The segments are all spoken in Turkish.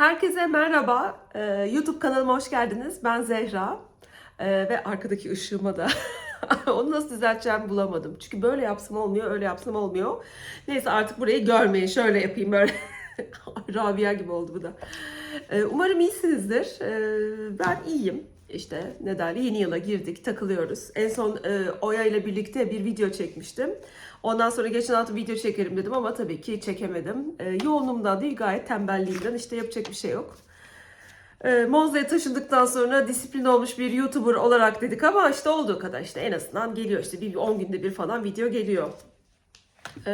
Herkese merhaba. Ee, YouTube kanalıma hoş geldiniz. Ben Zehra. Ee, ve arkadaki ışığıma da onu nasıl düzelteceğimi bulamadım. Çünkü böyle yapsam olmuyor, öyle yapsam olmuyor. Neyse artık burayı görmeyin. Şöyle yapayım böyle. Rabia gibi oldu bu da. Ee, umarım iyisinizdir. Ben iyiyim. İşte ne derler yeni yıla girdik takılıyoruz. En son e, Oya ile birlikte bir video çekmiştim. Ondan sonra geçen hafta video çekerim dedim ama tabii ki çekemedim. E, yoğunluğumdan değil gayet tembelliğimden işte yapacak bir şey yok. E, Monza'ya taşındıktan sonra disiplin olmuş bir YouTuber olarak dedik ama işte olduğu kadar işte en azından geliyor işte bir 10 günde bir falan video geliyor. E,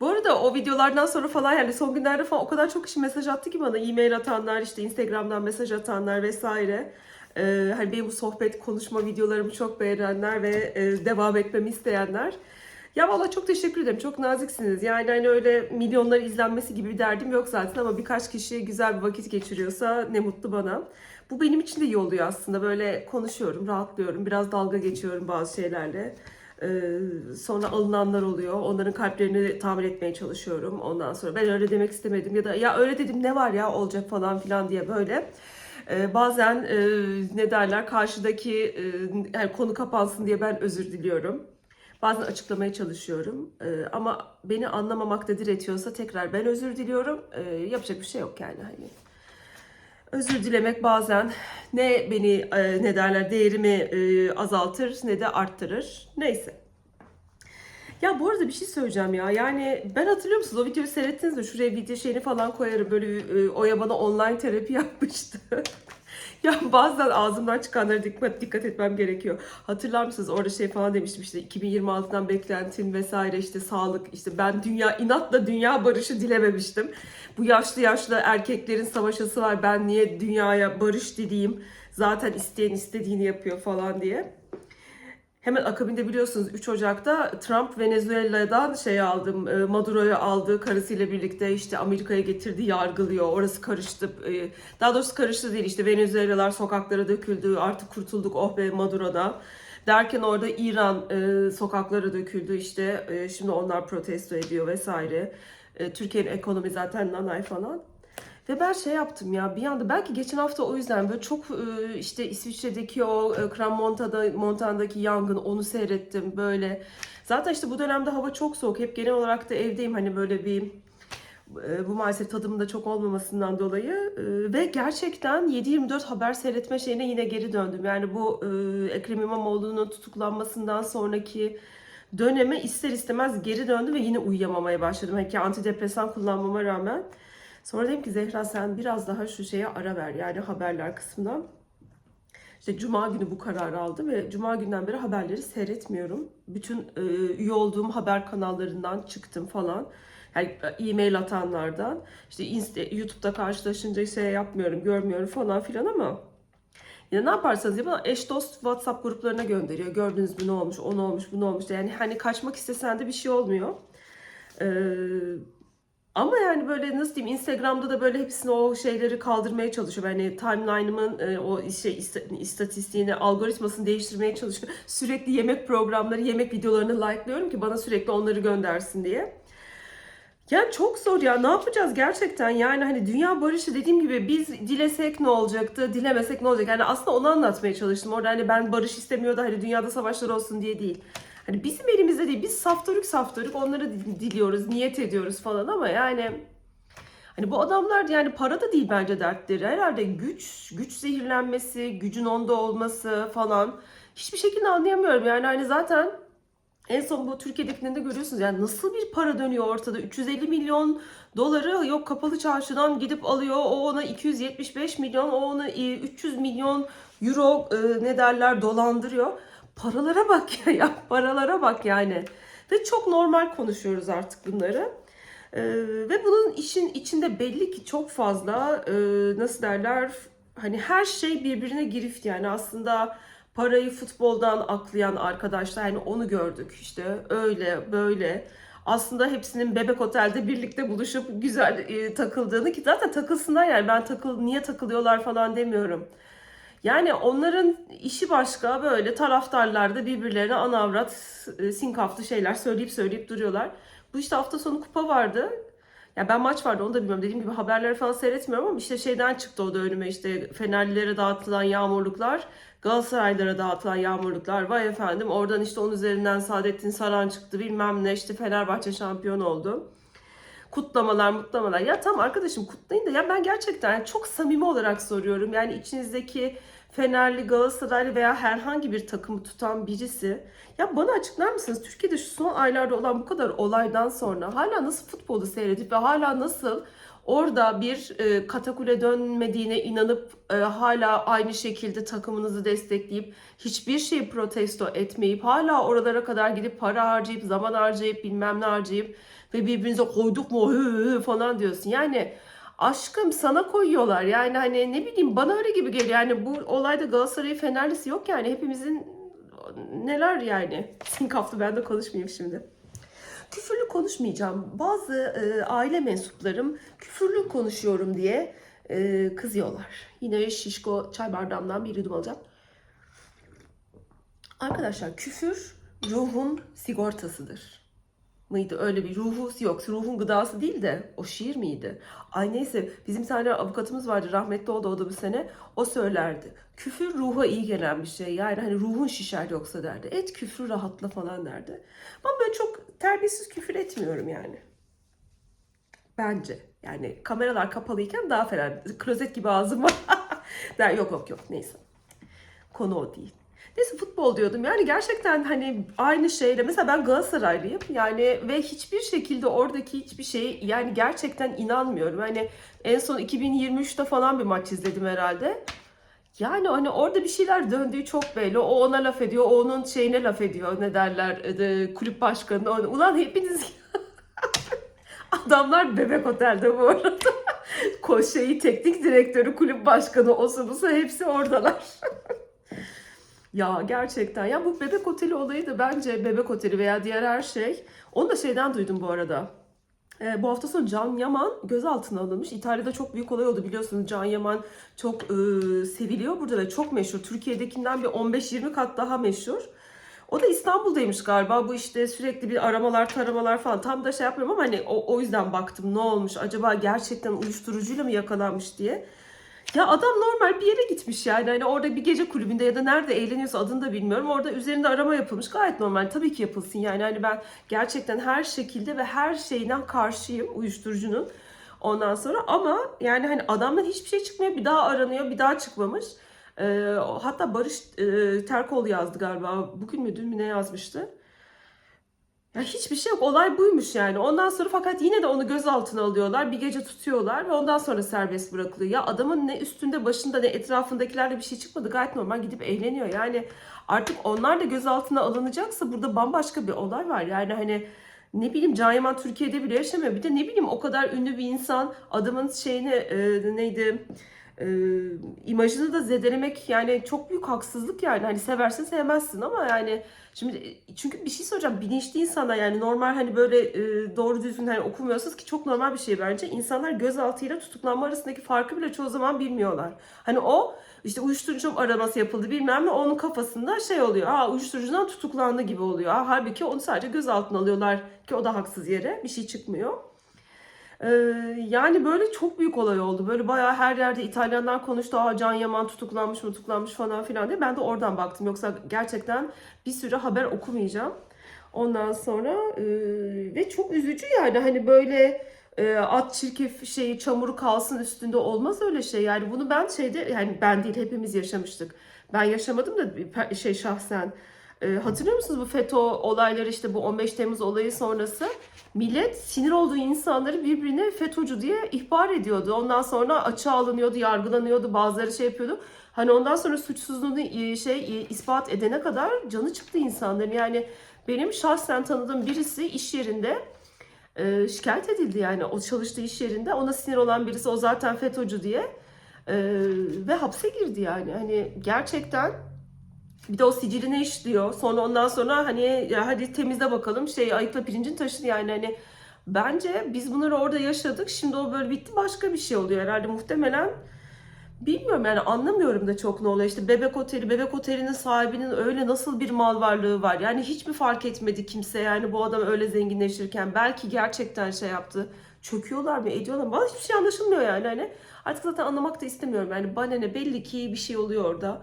bu arada o videolardan sonra falan yani son günlerde falan o kadar çok kişi mesaj attı ki bana e-mail atanlar işte Instagram'dan mesaj atanlar vesaire. Ee, hani benim bu sohbet konuşma videolarımı çok beğenenler ve e, devam etmemi isteyenler. Ya valla çok teşekkür ederim. Çok naziksiniz. Yani hani öyle milyonlar izlenmesi gibi bir derdim yok zaten ama birkaç kişi güzel bir vakit geçiriyorsa ne mutlu bana. Bu benim için de iyi oluyor aslında. Böyle konuşuyorum, rahatlıyorum. Biraz dalga geçiyorum bazı şeylerle. Ee, sonra alınanlar oluyor. Onların kalplerini tamir etmeye çalışıyorum. Ondan sonra ben öyle demek istemedim ya da ya öyle dedim ne var ya olacak falan filan diye böyle. Ee, bazen e, ne derler karşıdaki e, yani konu kapansın diye ben özür diliyorum. Bazen açıklamaya çalışıyorum. Ee, ama beni anlamamakta diretiyorsa tekrar ben özür diliyorum. Ee, yapacak bir şey yok yani hani. Özür dilemek bazen ne beni e, ne derler değerimi azaltır ne de arttırır. Neyse. Ya bu arada bir şey söyleyeceğim ya. Yani ben hatırlıyor musunuz o videoyu seyrettiniz mi? Şuraya video şeyini falan koyarım. Böyle e, Oya bana online terapi yapmıştı. ya bazen ağzımdan çıkanlara dikkat, dikkat etmem gerekiyor. Hatırlar mısınız orada şey falan demiştim işte 2026'dan beklentim vesaire işte sağlık işte ben dünya inatla dünya barışı dilememiştim. Bu yaşlı yaşlı erkeklerin savaşası var ben niye dünyaya barış dileyim zaten isteyen istediğini yapıyor falan diye. Hemen akabinde biliyorsunuz 3 Ocak'ta Trump Venezuela'dan şey aldım, e, Maduro'yu aldı, karısıyla birlikte işte Amerika'ya getirdi, yargılıyor. Orası karıştı. e, Daha doğrusu karıştı değil işte Venezuelalılar sokaklara döküldü, artık kurtulduk oh be Maduro'da. Derken orada İran e, sokaklara döküldü işte şimdi onlar protesto ediyor vesaire. Türkiye'nin ekonomi zaten nanay falan. Ve ben şey yaptım ya bir anda belki geçen hafta o yüzden böyle çok e, işte İsviçre'deki o e, Kram Monta'da, Montana'daki yangın onu seyrettim böyle. Zaten işte bu dönemde hava çok soğuk. Hep genel olarak da evdeyim hani böyle bir e, bu maalesef tadımın da çok olmamasından dolayı E, ve gerçekten 7-24 haber seyretme şeyine yine geri döndüm. Yani bu e, Ekrem İmamoğlu'nun tutuklanmasından sonraki döneme ister istemez geri döndüm ve yine uyuyamamaya başladım. Ki antidepresan kullanmama rağmen. Sonra dedim ki Zehra sen biraz daha şu şeye ara ver yani haberler kısmına. İşte Cuma günü bu kararı aldım ve Cuma günden beri haberleri seyretmiyorum. Bütün e, üye olduğum haber kanallarından çıktım falan. Yani e, e-mail atanlardan. İşte Insta, YouTube'da karşılaşınca şey yapmıyorum, görmüyorum falan filan ama ya ne yaparsanız yapın eş dost WhatsApp gruplarına gönderiyor. Gördünüz mü ne olmuş, o ne olmuş, bu ne olmuş. Yani hani kaçmak istesen de bir şey olmuyor. Ee, ama yani böyle nasıl diyeyim Instagram'da da böyle hepsini o şeyleri kaldırmaya çalışıyor. Yani timeline'ımın e, o şey ist- istatistiğini, algoritmasını değiştirmeye çalışıyor. Sürekli yemek programları, yemek videolarını like'lıyorum ki bana sürekli onları göndersin diye. Yani çok zor ya. Ne yapacağız gerçekten? Yani hani dünya barışı dediğim gibi biz dilesek ne olacaktı, dilemesek ne olacak? Yani aslında onu anlatmaya çalıştım. Orada hani ben barış istemiyor da hani dünyada savaşlar olsun diye değil. Hani bizim elimizde değil. Biz saftarık saftarık onları di- diliyoruz, niyet ediyoruz falan ama yani hani bu adamlar yani para da değil bence dertleri. Herhalde güç, güç zehirlenmesi, gücün onda olması falan. Hiçbir şekilde anlayamıyorum. Yani hani zaten en son bu Türkiye'dekinden de görüyorsunuz. Yani nasıl bir para dönüyor ortada? 350 milyon doları yok kapalı çarşıdan gidip alıyor. O ona 275 milyon, o ona e, 300 milyon euro e, ne derler dolandırıyor. Paralara bak ya, ya paralara bak yani. Ve çok normal konuşuyoruz artık bunları. Ee, ve bunun işin içinde belli ki çok fazla e, nasıl derler hani her şey birbirine girift yani aslında parayı futboldan aklayan arkadaşlar yani onu gördük işte öyle böyle aslında hepsinin bebek otelde birlikte buluşup güzel e, takıldığını ki zaten takılsınlar yani ben takıl niye takılıyorlar falan demiyorum. Yani onların işi başka böyle taraftarlar da birbirlerine anavrat, e, sinkaftı şeyler söyleyip söyleyip duruyorlar. Bu işte hafta sonu kupa vardı. Ya ben maç vardı onu da bilmiyorum. Dediğim gibi haberleri falan seyretmiyorum ama işte şeyden çıktı o da önüme işte Fenerlilere dağıtılan yağmurluklar, Galatasaraylılara dağıtılan yağmurluklar. Vay efendim oradan işte onun üzerinden Saadettin Saran çıktı bilmem ne işte Fenerbahçe şampiyon oldu. Kutlamalar mutlamalar. Ya tam arkadaşım kutlayın da ya ben gerçekten çok samimi olarak soruyorum. Yani içinizdeki Fenerli, Galatasaraylı veya herhangi bir takımı tutan birisi ya bana açıklar mısınız? Türkiye'de şu son aylarda olan bu kadar olaydan sonra hala nasıl futbolu seyredip ve hala nasıl orada bir e, katakule dönmediğine inanıp e, hala aynı şekilde takımınızı destekleyip hiçbir şeyi protesto etmeyip hala oralara kadar gidip para harcayıp zaman harcayıp bilmem ne harcayıp ve birbirinize koyduk mu hı hı falan diyorsun. Yani aşkım sana koyuyorlar. Yani hani ne bileyim bana öyle gibi geliyor. Yani bu olayda Galatasaray Fenerlisi yok yani hepimizin neler yani. Sinkaflı ben de konuşmayayım şimdi. Küfürlü konuşmayacağım. Bazı e, aile mensuplarım küfürlü konuşuyorum diye e, kızıyorlar. Yine şişko çay bardağımdan bir yudum alacağım. Arkadaşlar küfür ruhun sigortasıdır. Mıydı öyle bir ruhu yok. Ruhun gıdası değil de o şiir miydi? Ay neyse bizim bir avukatımız vardı rahmetli oldu o da bu sene. O söylerdi. Küfür ruha iyi gelen bir şey. Yani hani ruhun şişer yoksa derdi. Et küfrü rahatla falan derdi. Ben böyle çok terbiyesiz küfür etmiyorum yani. Bence. Yani kameralar kapalıyken daha fena. Klozet gibi ağzım var. Der, yok yok yok neyse. Konu o değil. Neyse futbol diyordum. Yani gerçekten hani aynı şeyle mesela ben Galatasaraylıyım. Yani ve hiçbir şekilde oradaki hiçbir şey yani gerçekten inanmıyorum. Hani en son 2023'te falan bir maç izledim herhalde. Yani hani orada bir şeyler döndüğü çok belli. O ona laf ediyor, o onun şeyine laf ediyor. Ne derler? e, kulüp başkanı. Ulan hepiniz Adamlar bebek otelde bu arada. Ko şeyi teknik direktörü, kulüp başkanı, osu busu hepsi oradalar. Ya gerçekten ya bu bebek oteli olayı da bence bebek oteli veya diğer her şey. Onu da şeyden duydum bu arada. Ee, bu hafta sonu Can Yaman gözaltına alınmış. İtalya'da çok büyük olay oldu biliyorsunuz. Can Yaman çok e, seviliyor burada ve çok meşhur. Türkiye'dekinden bir 15-20 kat daha meşhur. O da İstanbul'daymış galiba. Bu işte sürekli bir aramalar taramalar falan. Tam da şey yapmıyorum ama hani o, o yüzden baktım ne olmuş. Acaba gerçekten uyuşturucuyla mı yakalanmış diye. Ya adam normal bir yere gitmiş yani. Hani orada bir gece kulübünde ya da nerede eğleniyorsa adını da bilmiyorum. Orada üzerinde arama yapılmış. Gayet normal. Tabii ki yapılsın yani. Hani ben gerçekten her şekilde ve her şeyden karşıyım uyuşturucunun. Ondan sonra ama yani hani adamdan hiçbir şey çıkmıyor. Bir daha aranıyor. Bir daha çıkmamış. Ee, hatta Barış e, Terkoğlu yazdı galiba. Bugün mü dün mü ne yazmıştı? Ya hiçbir şey yok. Olay buymuş yani. Ondan sonra fakat yine de onu gözaltına alıyorlar. Bir gece tutuyorlar ve ondan sonra serbest bırakılıyor. Ya adamın ne üstünde başında ne etrafındakilerle bir şey çıkmadı. Gayet normal gidip eğleniyor. Yani artık onlar da gözaltına alınacaksa burada bambaşka bir olay var. Yani hani ne bileyim Can Türkiye'de bile yaşamıyor. Bir de ne bileyim o kadar ünlü bir insan adamın şeyini e, neydi e, imajını da zedelemek yani çok büyük haksızlık yani. Hani seversin sevmezsin ama yani şimdi çünkü bir şey soracağım bilinçli insana yani normal hani böyle e, doğru düzgün hani okumuyorsunuz ki çok normal bir şey bence. İnsanlar gözaltıyla tutuklanma arasındaki farkı bile çoğu zaman bilmiyorlar. Hani o işte uyuşturucu araması yapıldı bilmem ne onun kafasında şey oluyor. Aa uyuşturucudan tutuklandı gibi oluyor. Aa, halbuki onu sadece gözaltına alıyorlar ki o da haksız yere bir şey çıkmıyor. Ee, yani böyle çok büyük olay oldu. Böyle bayağı her yerde İtalyanlar konuştu. Aa Can Yaman tutuklanmış mı tutuklanmış falan filan diye. Ben de oradan baktım. Yoksa gerçekten bir sürü haber okumayacağım. Ondan sonra e, ve çok üzücü yani hani böyle e, at çirkef şeyi çamuru kalsın üstünde olmaz öyle şey. Yani bunu ben şeyde yani ben değil hepimiz yaşamıştık. Ben yaşamadım da şey şahsen. E, hatırlıyor musunuz bu FETÖ olayları işte bu 15 Temmuz olayı sonrası? Millet sinir olduğu insanları birbirine FETÖ'cü diye ihbar ediyordu. Ondan sonra açığa alınıyordu, yargılanıyordu, bazıları şey yapıyordu. Hani ondan sonra suçsuzluğunu e, şey e, ispat edene kadar canı çıktı insanların. Yani benim şahsen tanıdığım birisi iş yerinde e, şikayet edildi yani o çalıştığı iş yerinde. Ona sinir olan birisi o zaten FETÖ'cü diye e, ve hapse girdi yani. Hani gerçekten bir de o siciline işliyor. Sonra ondan sonra hani ya hadi temizle bakalım şey ayıkla pirincin taşını yani hani bence biz bunları orada yaşadık. Şimdi o böyle bitti başka bir şey oluyor herhalde muhtemelen. Bilmiyorum yani anlamıyorum da çok ne oluyor. İşte bebek oteli, bebek otelinin sahibinin öyle nasıl bir mal varlığı var. Yani hiç mi fark etmedi kimse yani bu adam öyle zenginleşirken. Belki gerçekten şey yaptı. çöküyorlar mı ediyorlar mı? Vallahi hiçbir şey anlaşılmıyor yani. Hani artık zaten anlamak da istemiyorum. Yani bana ne belli ki bir şey oluyor orada.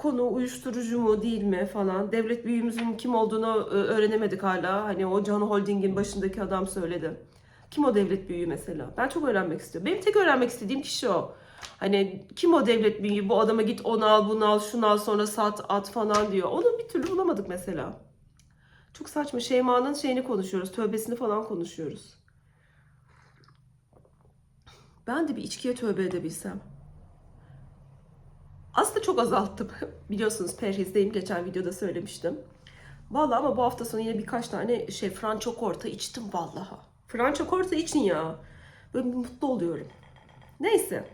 Konu uyuşturucu mu değil mi falan. Devlet büyüğümüzün kim olduğunu e, öğrenemedik hala. Hani o Can Holding'in başındaki adam söyledi. Kim o devlet büyüğü mesela? Ben çok öğrenmek istiyorum. Benim tek öğrenmek istediğim kişi o. Hani kim o devlet büyüğü? Bu adama git onu al, bunu al, şunu al, sonra sat, at falan diyor. Onu bir türlü bulamadık mesela. Çok saçma. Şeyma'nın şeyini konuşuyoruz. Tövbesini falan konuşuyoruz. Ben de bir içkiye tövbe edebilsem. Aslında çok azalttım. Biliyorsunuz perhizdeyim. Geçen videoda söylemiştim. Vallahi ama bu hafta sonu yine birkaç tane şey Francocorta içtim vallahi. Francocorta için ya. Böyle mutlu oluyorum. Neyse.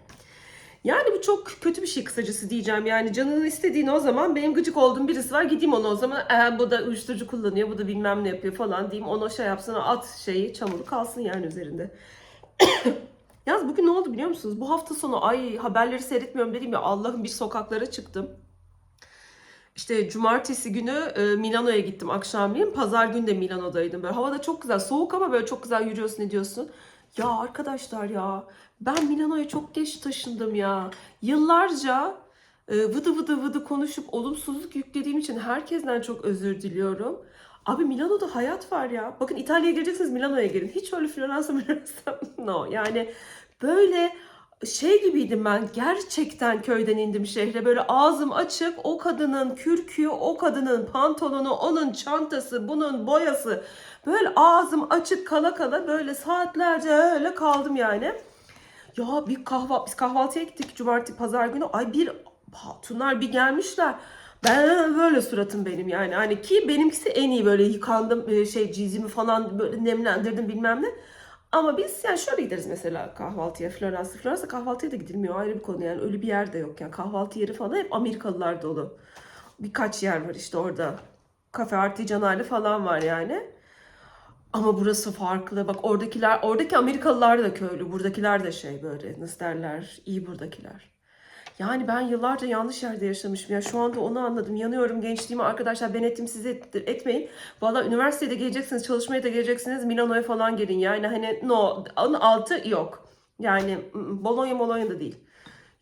Yani bu çok kötü bir şey kısacası diyeceğim. Yani canının istediğini o zaman benim gıcık olduğum birisi var. Gideyim ona o zaman "Ee, bu da uyuşturucu kullanıyor, bu da bilmem ne yapıyor falan diyeyim. Ona şey yapsın at şeyi çamuru kalsın yani üzerinde. Yalnız bugün ne oldu biliyor musunuz? Bu hafta sonu ay haberleri seyretmiyorum dedim ya Allah'ım bir sokaklara çıktım. İşte cumartesi günü e, Milano'ya gittim akşamleyin. Pazar günü de Milano'daydım. Böyle havada çok güzel. Soğuk ama böyle çok güzel yürüyorsun ediyorsun. Ya arkadaşlar ya ben Milano'ya çok geç taşındım ya. Yıllarca e, vıdı vıdı vıdı konuşup olumsuzluk yüklediğim için herkesten çok özür diliyorum. Abi Milano'da hayat var ya. Bakın İtalya'ya geleceksiniz Milano'ya gelin. Hiç öyle Floransa Floransa no. Yani böyle şey gibiydim ben. Gerçekten köyden indim şehre. Böyle ağzım açık. O kadının kürkü, o kadının pantolonu, onun çantası, bunun boyası. Böyle ağzım açık kala kala böyle saatlerce öyle kaldım yani. Ya bir kahvaltı, biz kahvaltıya gittik cumartesi pazar günü. Ay bir hatunlar bir gelmişler. Ben böyle suratım benim yani. Hani ki benimkisi en iyi böyle yıkandım e, şey cizimi falan böyle nemlendirdim bilmem ne. Ama biz yani şöyle gideriz mesela kahvaltıya Floransa. Floransa kahvaltıya da gidilmiyor ayrı bir konu yani öyle bir yer de yok yani kahvaltı yeri falan hep Amerikalılar dolu. Birkaç yer var işte orada. Kafe Artigianale falan var yani. Ama burası farklı. Bak oradakiler, oradaki Amerikalılar da köylü. Buradakiler de şey böyle nasıl derler iyi buradakiler. Yani ben yıllarca yanlış yerde yaşamışım. Ya şu anda onu anladım. Yanıyorum gençliğimi arkadaşlar ben ettim size et- etmeyin. Valla üniversitede geleceksiniz, çalışmaya da geleceksiniz. Milano'ya falan gelin. Yani hani no, onun altı yok. Yani mm, Bologna Bologna da değil.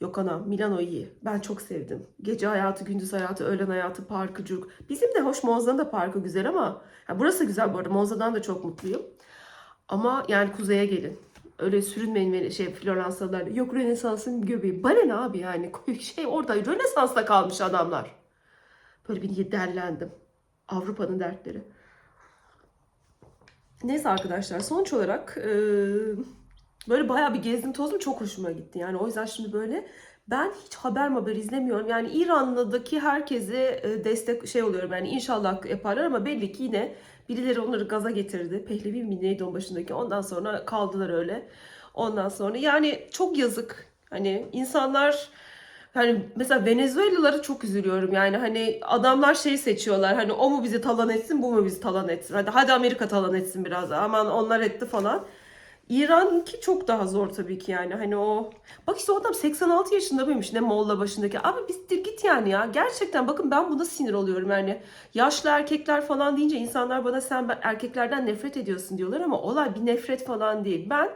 Yok ana Milano iyi. Ben çok sevdim. Gece hayatı, gündüz hayatı, öğlen hayatı, parkı, curk. Bizim de hoş Monza'nın da parkı güzel ama ya burası güzel bu arada. Monza'dan da çok mutluyum. Ama yani kuzeye gelin. Öyle sürünmeyin şey Floransalılar. Yok Rönesans'ın göbeği. Bana ne abi yani? Şey orada Rönesans'ta kalmış adamlar. Böyle bir derlendim. Avrupa'nın dertleri. Neyse arkadaşlar sonuç olarak e, böyle bayağı bir gezdim tozdum çok hoşuma gitti. Yani o yüzden şimdi böyle ben hiç haber haber izlemiyorum. Yani İranlı'daki herkese e, destek şey oluyorum. Yani inşallah yaparlar ama belli ki yine birileri onları gaza getirdi. Pehlevi mi neydi başındaki. Ondan sonra kaldılar öyle. Ondan sonra yani çok yazık. Hani insanlar Hani mesela Venezuelalıları çok üzülüyorum. Yani hani adamlar şey seçiyorlar. Hani o mu bizi talan etsin, bu mu bizi talan etsin. Hadi hadi Amerika talan etsin biraz. Aman onlar etti falan. İran'ınki çok daha zor tabii ki yani. Hani o bak işte o adam 86 yaşında mıymış ne Molla başındaki. Abi bittir git yani ya. Gerçekten bakın ben buna sinir oluyorum yani. Yaşlı erkekler falan deyince insanlar bana sen erkeklerden nefret ediyorsun diyorlar ama olay bir nefret falan değil. Ben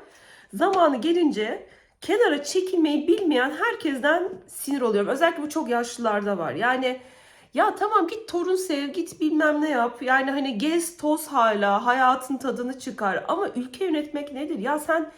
zamanı gelince kenara çekilmeyi bilmeyen herkesten sinir oluyorum. Özellikle bu çok yaşlılarda var. Yani ya tamam git torun sev, git bilmem ne yap. Yani hani gez toz hala, hayatın tadını çıkar. Ama ülke yönetmek nedir? Ya sen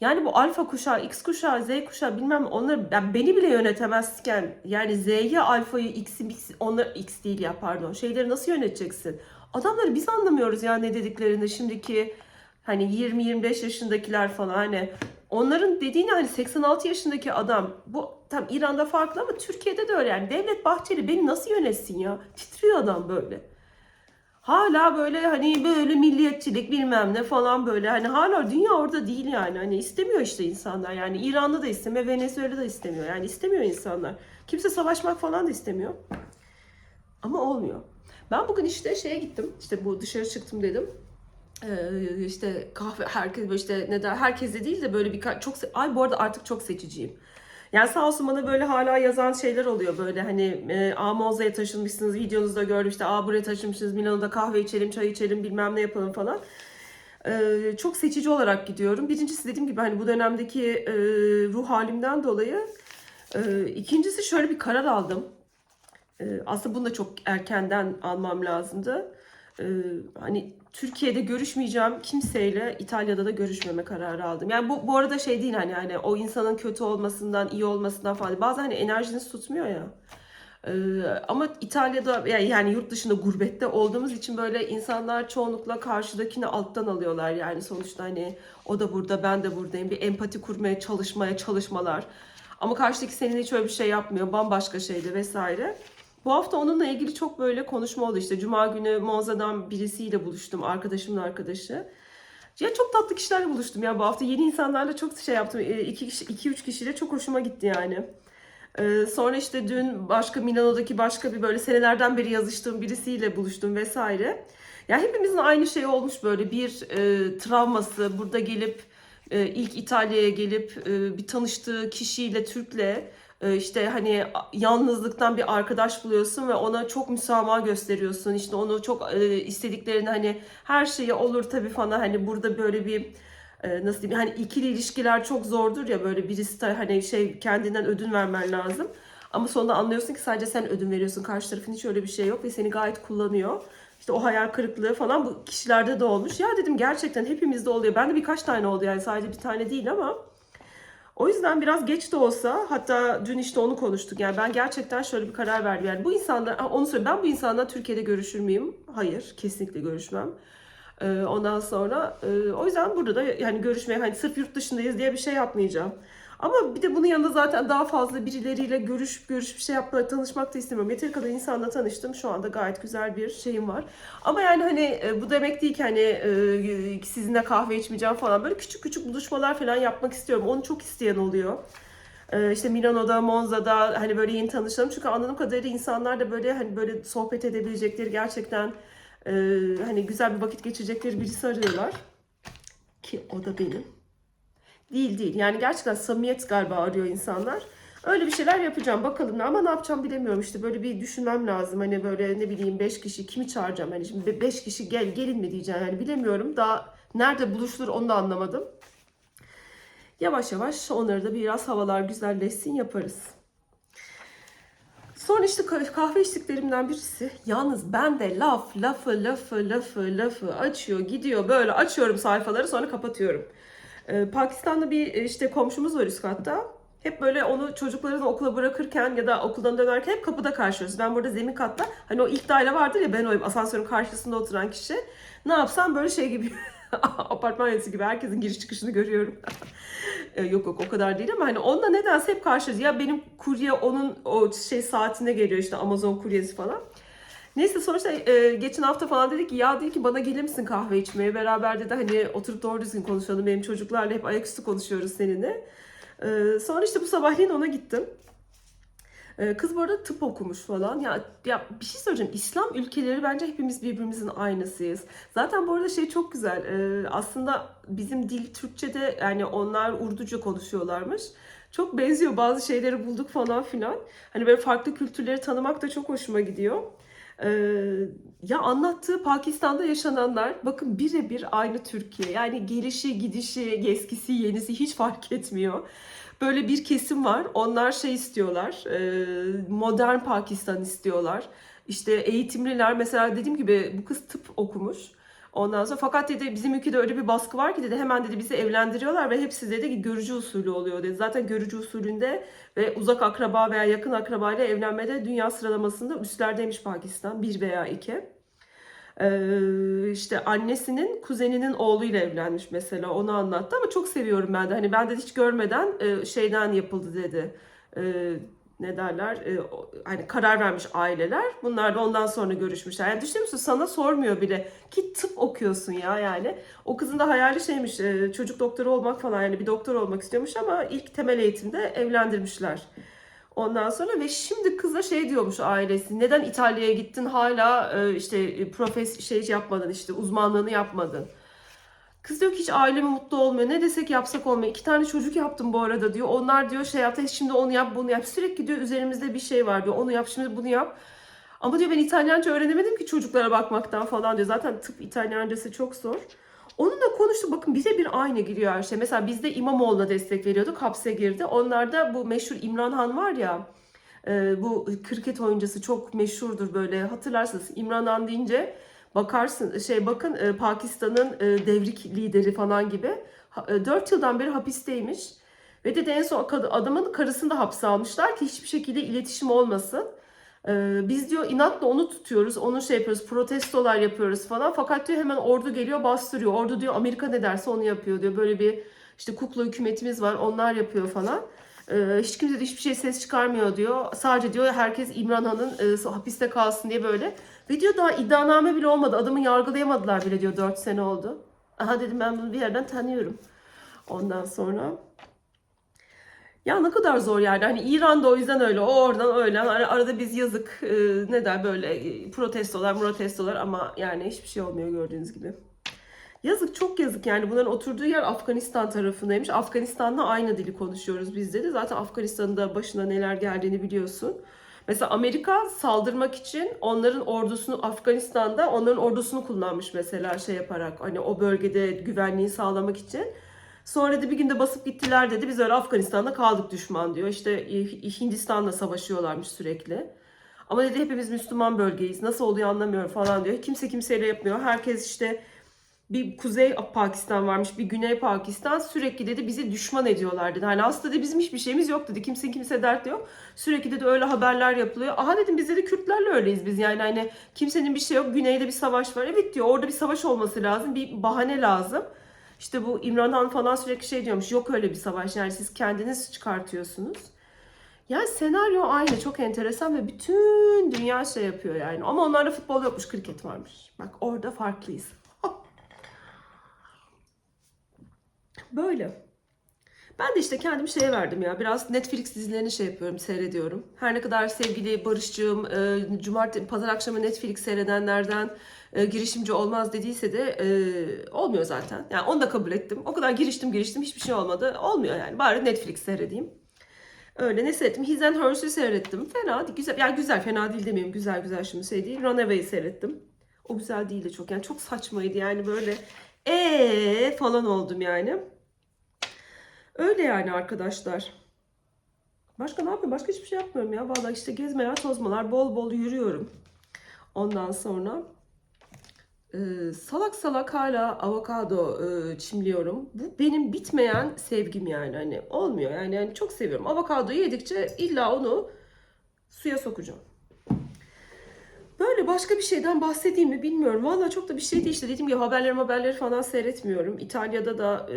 yani bu alfa kuşağı, X kuşağı, Z kuşağı bilmem onları yani beni bile yönetemezken yani Z'yi, alfayı, X'i, X, onları X değil ya pardon. Şeyleri nasıl yöneteceksin? Adamları biz anlamıyoruz ya ne dediklerini şimdiki hani 20-25 yaşındakiler falan hani onların dediğini hani 86 yaşındaki adam bu tam İran'da farklı ama Türkiye'de de öyle yani. Devlet Bahçeli beni nasıl yönetsin ya? Titriyor adam böyle. Hala böyle hani böyle milliyetçilik bilmem ne falan böyle. Hani hala dünya orada değil yani. Hani istemiyor işte insanlar. Yani İran'da da istemiyor Venezuela'da da istemiyor. Yani istemiyor insanlar. Kimse savaşmak falan da istemiyor. Ama olmuyor. Ben bugün işte şeye gittim. İşte bu dışarı çıktım dedim ee, işte kahve herkes böyle işte ne der herkes de değil de böyle bir çok ay bu arada artık çok seçiciyim. Yani sağ olsun bana böyle hala yazan şeyler oluyor böyle hani e, A taşınmışsınız videonuzda gördüm işte A buraya taşınmışsınız Milano'da kahve içelim çay içelim bilmem ne yapalım falan. Ee, çok seçici olarak gidiyorum. Birincisi dediğim gibi hani bu dönemdeki e, ruh halimden dolayı. Ee, ikincisi şöyle bir karar aldım. Ee, aslında bunu da çok erkenden almam lazımdı. Ee, hani Türkiye'de görüşmeyeceğim kimseyle İtalya'da da görüşmeme kararı aldım. Yani bu bu arada şey değil hani hani o insanın kötü olmasından, iyi olmasından falan. Bazen hani enerjiniz tutmuyor ya. Ee, ama İtalya'da yani yurt dışında gurbette olduğumuz için böyle insanlar çoğunlukla karşıdakini alttan alıyorlar. Yani sonuçta hani o da burada ben de buradayım. Bir empati kurmaya çalışmaya çalışmalar. Ama karşıdaki senin hiç öyle bir şey yapmıyor. Bambaşka şeydi vesaire. Bu hafta onunla ilgili çok böyle konuşma oldu işte. Cuma günü Monza'dan birisiyle buluştum. Arkadaşımın arkadaşı. Ya çok tatlı kişilerle buluştum ya bu hafta. Yeni insanlarla çok şey yaptım. 2-3 kişiyle çok hoşuma gitti yani. Ee, sonra işte dün başka Milano'daki başka bir böyle senelerden beri yazıştığım birisiyle buluştum vesaire. Ya hepimizin aynı şey olmuş böyle bir e, travması. Burada gelip e, ilk İtalya'ya gelip e, bir tanıştığı kişiyle Türk'le işte hani yalnızlıktan bir arkadaş buluyorsun ve ona çok müsamaha gösteriyorsun. İşte onu çok e, istediklerini hani her şeyi olur tabii falan hani burada böyle bir e, nasıl diyeyim hani ikili ilişkiler çok zordur ya böyle birisi hani şey kendinden ödün vermen lazım. Ama sonunda anlıyorsun ki sadece sen ödün veriyorsun. Karşı tarafın hiç öyle bir şey yok ve seni gayet kullanıyor. İşte o hayal kırıklığı falan bu kişilerde de olmuş. Ya dedim gerçekten hepimizde oluyor. Ben de birkaç tane oldu yani sadece bir tane değil ama. O yüzden biraz geç de olsa hatta dün işte onu konuştuk. Yani ben gerçekten şöyle bir karar verdim. Yani bu insanlar onu söyleyeyim ben bu insanla Türkiye'de görüşür müyüm? Hayır kesinlikle görüşmem. Ee, ondan sonra e, o yüzden burada da yani görüşmeye hani sırf yurt dışındayız diye bir şey yapmayacağım. Ama bir de bunun yanında zaten daha fazla birileriyle görüşüp görüşüp şey yapmak, tanışmak da istemiyorum. Yeteri kadar insanla tanıştım. Şu anda gayet güzel bir şeyim var. Ama yani hani e, bu demek değil ki hani e, sizinle kahve içmeyeceğim falan. Böyle küçük küçük buluşmalar falan yapmak istiyorum. Onu çok isteyen oluyor. E, işte Milano'da, Monza'da hani böyle yeni tanışalım. Çünkü anladığım kadarıyla insanlar da böyle hani böyle sohbet edebilecekleri gerçekten hani güzel bir vakit geçirecekleri birisi arıyorlar. Ki o da benim. Değil değil. Yani gerçekten samimiyet galiba arıyor insanlar. Öyle bir şeyler yapacağım. Bakalım ama ne yapacağım bilemiyorum işte. Böyle bir düşünmem lazım. Hani böyle ne bileyim 5 kişi kimi çağıracağım? Hani şimdi 5 kişi gel gelin mi diyeceğim. Yani bilemiyorum. Daha nerede buluşulur onu da anlamadım. Yavaş yavaş onları da biraz havalar güzelleşsin yaparız. Sonra işte kahve içtiklerimden birisi. Yalnız ben de laf, lafı, lafı, lafı, lafı açıyor, gidiyor. Böyle açıyorum sayfaları sonra kapatıyorum. Ee, Pakistan'da bir işte komşumuz var üst katta. Hep böyle onu çocuklarını okula bırakırken ya da okuldan dönerken hep kapıda karşılıyoruz. Ben burada zemin katta hani o ilk daire vardır ya ben oyum asansörün karşısında oturan kişi. Ne yapsam böyle şey gibi apartman yönetici gibi herkesin giriş çıkışını görüyorum. Ee, yok yok o kadar değil ama hani onunla nedense hep karşıyız. Ya benim kurye onun o şey saatine geliyor işte Amazon kuryesi falan. Neyse sonuçta e, geçen hafta falan dedi ki ya dedi ki bana gelir misin kahve içmeye beraber dedi hani oturup doğru düzgün konuşalım benim çocuklarla hep ayaküstü konuşuyoruz seninle. E, sonra işte bu sabahleyin ona gittim. E, kız bu arada tıp okumuş falan. Ya, ya bir şey söyleyeceğim. İslam ülkeleri bence hepimiz birbirimizin aynısıyız. Zaten bu arada şey çok güzel. E, aslında bizim dil Türkçe'de yani onlar Urduca konuşuyorlarmış. Çok benziyor bazı şeyleri bulduk falan filan. Hani böyle farklı kültürleri tanımak da çok hoşuma gidiyor. Ee, ya anlattığı Pakistan'da yaşananlar bakın birebir aynı Türkiye. Yani gelişi, gidişi, eskisi, yenisi hiç fark etmiyor. Böyle bir kesim var. Onlar şey istiyorlar. E, modern Pakistan istiyorlar. İşte eğitimliler mesela dediğim gibi bu kız tıp okumuş. Ondan sonra fakat dedi bizim ülkede öyle bir baskı var ki dedi hemen dedi bizi evlendiriyorlar ve hepsi dedi ki görücü usulü oluyor dedi. Zaten görücü usulünde ve uzak akraba veya yakın akraba ile evlenmede dünya sıralamasında üstlerdeymiş Pakistan bir veya iki. Ee, işte annesinin kuzeninin oğluyla evlenmiş mesela onu anlattı ama çok seviyorum ben de. Hani ben de hiç görmeden e, şeyden yapıldı dedi. E, ne derler e, hani karar vermiş aileler. Bunlar da ondan sonra görüşmüşler. Yani düşünüyor musun sana sormuyor bile ki tıp okuyorsun ya yani. O kızın da hayali şeymiş e, çocuk doktoru olmak falan yani bir doktor olmak istiyormuş ama ilk temel eğitimde evlendirmişler. Ondan sonra ve şimdi kıza şey diyormuş ailesi. Neden İtalya'ya gittin hala e, işte profes şey yapmadın işte uzmanlığını yapmadın. Kız diyor ki hiç ailemi mutlu olmuyor. Ne desek yapsak olmuyor. İki tane çocuk yaptım bu arada diyor. Onlar diyor şey yaptı şimdi onu yap bunu yap. Sürekli diyor üzerimizde bir şey var diyor. Onu yap şimdi bunu yap. Ama diyor ben İtalyanca öğrenemedim ki çocuklara bakmaktan falan diyor. Zaten tıp İtalyancası çok zor. Onunla konuştuk. Bakın birebir aynı giriyor her şey. Mesela biz de İmamoğlu'na destek veriyorduk. Hapse girdi. Onlarda bu meşhur İmran Han var ya. e, bu kriket oyuncusu çok meşhurdur böyle. Hatırlarsınız İmran Han deyince bakarsın şey bakın e, Pakistan'ın e, devrik lideri falan gibi. 4 yıldan beri hapisteymiş. Ve de, en son adamın karısını da hapse almışlar ki hiçbir şekilde iletişim olmasın. Ee, biz diyor inatla onu tutuyoruz, onu şey yapıyoruz, protestolar yapıyoruz falan. Fakat diyor hemen ordu geliyor bastırıyor. Ordu diyor Amerika ne derse onu yapıyor diyor. Böyle bir işte kukla hükümetimiz var, onlar yapıyor falan. Ee, hiç kimse de hiçbir şey ses çıkarmıyor diyor. Sadece diyor herkes İmran Han'ın e, hapiste kalsın diye böyle. Ve diyor daha iddianame bile olmadı. Adamı yargılayamadılar bile diyor 4 sene oldu. Aha dedim ben bunu bir yerden tanıyorum. Ondan sonra ya ne kadar zor yani. Hani İran'da o yüzden öyle. O oradan öyle. Ar- Arada biz yazık e, ne der böyle e, protestolar, protestolar ama yani hiçbir şey olmuyor gördüğünüz gibi. Yazık çok yazık yani bunların oturduğu yer Afganistan tarafındaymış. Afganistan'da aynı dili konuşuyoruz biz dedi. Zaten Afganistan'ın da başına neler geldiğini biliyorsun. Mesela Amerika saldırmak için onların ordusunu Afganistan'da onların ordusunu kullanmış mesela şey yaparak hani o bölgede güvenliği sağlamak için. Sonra da bir günde basıp gittiler dedi. Biz öyle Afganistan'da kaldık düşman diyor. İşte Hindistan'la savaşıyorlarmış sürekli. Ama dedi hepimiz Müslüman bölgeyiz. Nasıl oluyor anlamıyorum falan diyor. Kimse kimseyle yapmıyor. Herkes işte bir Kuzey Pakistan varmış, bir Güney Pakistan sürekli dedi bizi düşman ediyorlar dedi. Hani aslında dedi bizim hiçbir şeyimiz yok dedi. Kimse kimse dert yok. Sürekli dedi öyle haberler yapılıyor. Aha dedim biz dedi Kürtlerle öyleyiz biz yani hani kimsenin bir şey yok. Güneyde bir savaş var. Evet diyor orada bir savaş olması lazım. Bir bahane lazım. İşte bu İmran Han falan sürekli şey diyormuş. Yok öyle bir savaş yani siz kendiniz çıkartıyorsunuz. Yani senaryo aynı çok enteresan ve bütün dünya şey yapıyor yani. Ama onlarda futbol yokmuş, kriket varmış. Bak orada farklıyız. Böyle. Ben de işte kendimi şeye verdim ya. Biraz Netflix dizilerini şey yapıyorum, seyrediyorum. Her ne kadar sevgili Barış'cığım, e, cumartesi, pazar akşamı Netflix seyredenlerden e, girişimci olmaz dediyse de e, olmuyor zaten. Yani onu da kabul ettim. O kadar giriştim giriştim hiçbir şey olmadı. Olmuyor yani. Bari Netflix seyredeyim. Öyle ne seyrettim? His and Hers'ü seyrettim. Fena değil. Güzel. Yani güzel. Fena değil demeyeyim. Güzel güzel şimdi şey değil. Runaway'i seyrettim. O güzel değildi çok. Yani çok saçmaydı. Yani böyle ee falan oldum yani. Öyle yani arkadaşlar. Başka ne yapıyorum? Başka hiçbir şey yapmıyorum ya. Vallahi işte gezmeler, tozmalar, bol bol yürüyorum. Ondan sonra e, salak salak hala avokado e, çimliyorum. Bu benim bitmeyen sevgim yani. Hani olmuyor yani. yani çok seviyorum. Avokadoyu yedikçe illa onu suya sokacağım. Böyle başka bir şeyden bahsedeyim mi bilmiyorum. Vallahi çok da bir şey değil işte. Dediğim gibi haberleri haberleri falan seyretmiyorum. İtalya'da da e,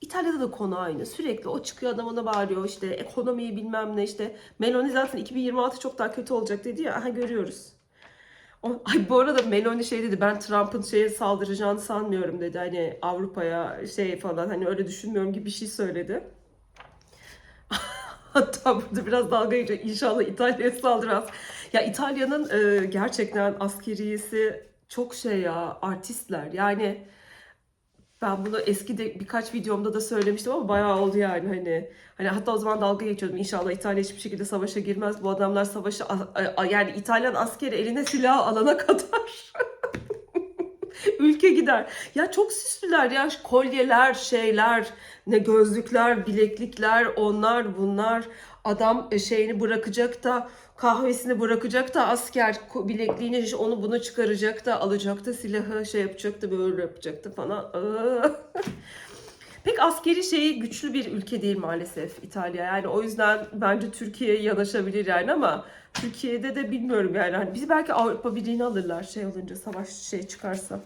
İtalya'da da konu aynı. Sürekli o çıkıyor adam ona bağırıyor işte ekonomiyi bilmem ne işte. Meloni zaten 2026 çok daha kötü olacak dedi ya. Aha görüyoruz. O- Ay bu arada Meloni şey dedi ben Trump'ın şeye saldıracağını sanmıyorum dedi. Hani Avrupa'ya şey falan hani öyle düşünmüyorum gibi bir şey söyledi. Hatta burada biraz dalga geçiyor. İnşallah İtalya'ya saldırmaz. Ya İtalya'nın e, gerçekten askeriyesi çok şey ya artistler. Yani ben bunu eski de birkaç videomda da söylemiştim ama bayağı oldu yani hani. Hani hatta o zaman dalga geçiyordum. İnşallah İtalya hiçbir şekilde savaşa girmez. Bu adamlar savaşı yani İtalyan askeri eline silah alana kadar ülke gider. Ya çok süslüler ya kolyeler, şeyler, ne gözlükler, bileklikler, onlar bunlar. Adam e, şeyini bırakacak da kahvesini bırakacak da asker bilekliğini onu bunu çıkaracak da alacak da silahı şey yapacak da böyle yapacaktı falan. Aa. Pek askeri şeyi güçlü bir ülke değil maalesef İtalya. Yani o yüzden bence Türkiye'ye yanaşabilir yani ama Türkiye'de de bilmiyorum yani. Hani bizi belki Avrupa Birliği'ne alırlar şey olunca savaş şey çıkarsa.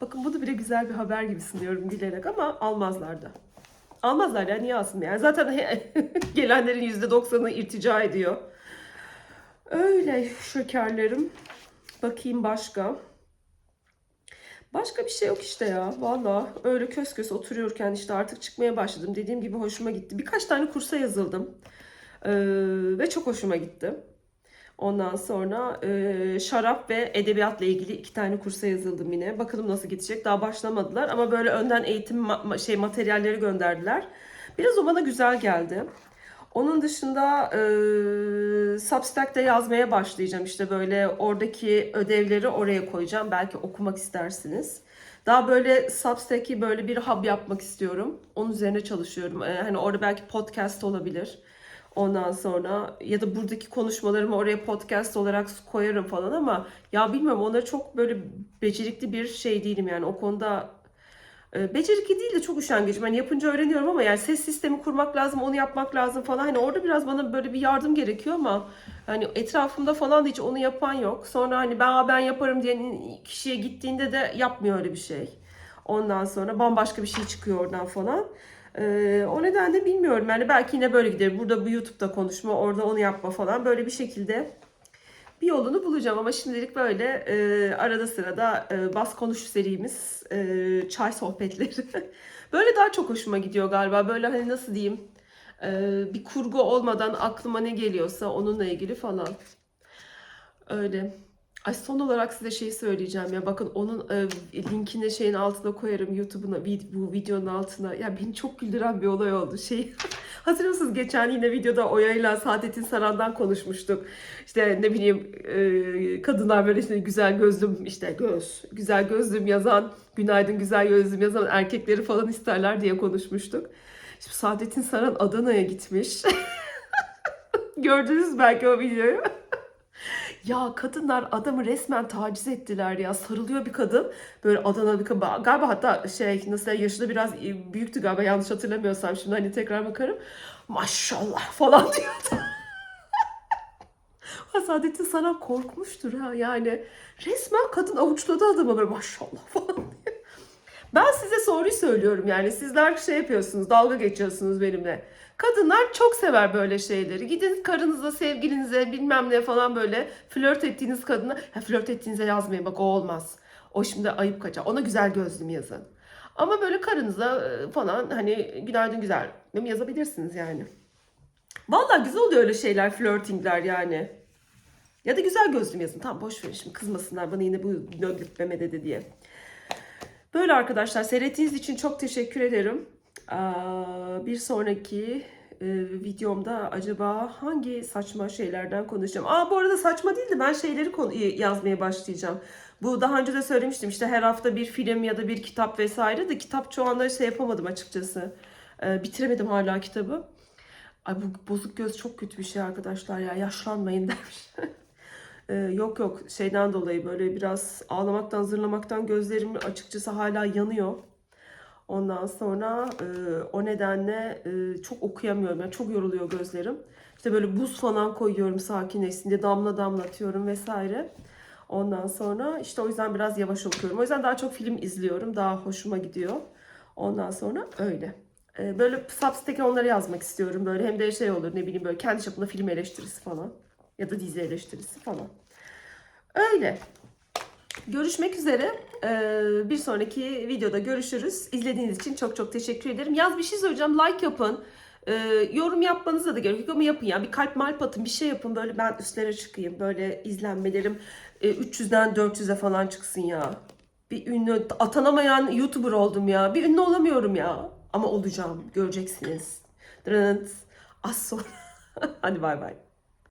Bakın bu da bile güzel bir haber gibi sunuyorum bilerek ama almazlar da. Almazlar ya niye alsın yani. Zaten gelenlerin %90'ı irtica ediyor. Öyle şekerlerim. Bakayım başka. Başka bir şey yok işte ya. Valla öyle kös kös oturuyorken işte artık çıkmaya başladım. Dediğim gibi hoşuma gitti. Birkaç tane kursa yazıldım. Ee, ve çok hoşuma gitti. Ondan sonra e, şarap ve edebiyatla ilgili iki tane kursa yazıldım yine. Bakalım nasıl gidecek. Daha başlamadılar ama böyle önden eğitim ma- şey materyalleri gönderdiler. Biraz o bana güzel geldi. Onun dışında e, Substack'te yazmaya başlayacağım. İşte böyle oradaki ödevleri oraya koyacağım. Belki okumak istersiniz. Daha böyle Substack'i böyle bir hub yapmak istiyorum. Onun üzerine çalışıyorum. Ee, hani orada belki podcast olabilir. Ondan sonra ya da buradaki konuşmalarımı oraya podcast olarak koyarım falan ama ya bilmiyorum ona çok böyle becerikli bir şey değilim yani o konuda e, becerikli değil de çok üşengeçim. Hani yapınca öğreniyorum ama yani ses sistemi kurmak lazım, onu yapmak lazım falan. Hani orada biraz bana böyle bir yardım gerekiyor ama hani etrafımda falan da hiç onu yapan yok. Sonra hani ben "Aa, ben yaparım diyen kişiye gittiğinde de yapmıyor öyle bir şey. Ondan sonra bambaşka bir şey çıkıyor oradan falan. Ee, o nedenle bilmiyorum. Yani belki yine böyle gider. Burada bu YouTube'da konuşma, orada onu yapma falan. Böyle bir şekilde bir yolunu bulacağım ama şimdilik böyle e, arada sırada e, bas konuş serimiz, e, çay sohbetleri. böyle daha çok hoşuma gidiyor galiba. Böyle hani nasıl diyeyim, e, bir kurgu olmadan aklıma ne geliyorsa onunla ilgili falan. Öyle. Ay son olarak size şey söyleyeceğim ya bakın onun e, linkini şeyin altına koyarım YouTube'una vid- bu videonun altına. Ya beni çok güldüren bir olay oldu. Şey hatırlıyor musunuz geçen yine videoda Oya'yla Saadettin Saran'dan konuşmuştuk. İşte ne bileyim e, kadınlar böyle işte güzel gözlüm işte göz güzel gözlüm yazan günaydın güzel gözlüm yazan erkekleri falan isterler diye konuşmuştuk. Şimdi Saadettin Saran Adana'ya gitmiş. Gördünüz belki o videoyu. Ya kadınlar adamı resmen taciz ettiler ya. Sarılıyor bir kadın. Böyle Adana bir kadın. Galiba hatta şey nasıl yaşı da biraz büyüktü galiba yanlış hatırlamıyorsam. Şimdi hani tekrar bakarım. Maşallah falan diyordu. Saadettin sana korkmuştur ha yani. Resmen kadın avuçladı adamı böyle maşallah falan diye. Ben size soruyu söylüyorum yani sizler şey yapıyorsunuz dalga geçiyorsunuz benimle. Kadınlar çok sever böyle şeyleri. Gidin karınıza, sevgilinize bilmem ne falan böyle flört ettiğiniz kadına. Ha, flört ettiğinize yazmayın bak o olmaz. O şimdi ayıp kaçar. Ona güzel gözlüm yazın. Ama böyle karınıza falan hani günaydın güzel yazabilirsiniz yani. Vallahi güzel oluyor öyle şeyler, flörtingler yani. Ya da güzel gözlüm yazın. Tamam boş verin şimdi kızmasınlar bana yine bu nögletmeme dedi diye. Böyle arkadaşlar seyrettiğiniz için çok teşekkür ederim. Bir sonraki e, videomda acaba hangi saçma şeylerden konuşacağım? Aa bu arada saçma değil de ben şeyleri yazmaya başlayacağım. Bu daha önce de söylemiştim işte her hafta bir film ya da bir kitap vesaire de kitap şu anda şey yapamadım açıkçası. Ee, bitiremedim hala kitabı. Ay bu bozuk göz çok kötü bir şey arkadaşlar ya yaşlanmayın demiş. Ee, yok yok şeyden dolayı böyle biraz ağlamaktan zırlamaktan gözlerim açıkçası hala yanıyor. Ondan sonra e, o nedenle e, çok okuyamıyorum. Yani çok yoruluyor gözlerim. İşte böyle buz falan koyuyorum sakinleşsin diye damla damlatıyorum vesaire. Ondan sonra işte o yüzden biraz yavaş okuyorum. O yüzden daha çok film izliyorum. Daha hoşuma gidiyor. Ondan sonra öyle. E, böyle Substack'e onları yazmak istiyorum. Böyle hem de şey olur ne bileyim böyle kendi çapında film eleştirisi falan. Ya da dizi eleştirisi falan. Öyle. Görüşmek üzere. Ee, bir sonraki videoda görüşürüz. İzlediğiniz için çok çok teşekkür ederim. Yaz bir şey söyleyeceğim. Like yapın. Ee, yorum yapmanıza da gerek yok ama yapın ya. Bir kalp malp atın. Bir şey yapın. Böyle ben üstlere çıkayım. Böyle izlenmelerim e, 300'den 400'e falan çıksın ya. Bir ünlü atanamayan YouTuber oldum ya. Bir ünlü olamıyorum ya. Ama olacağım. Göreceksiniz. Az sonra. Hadi bay bay.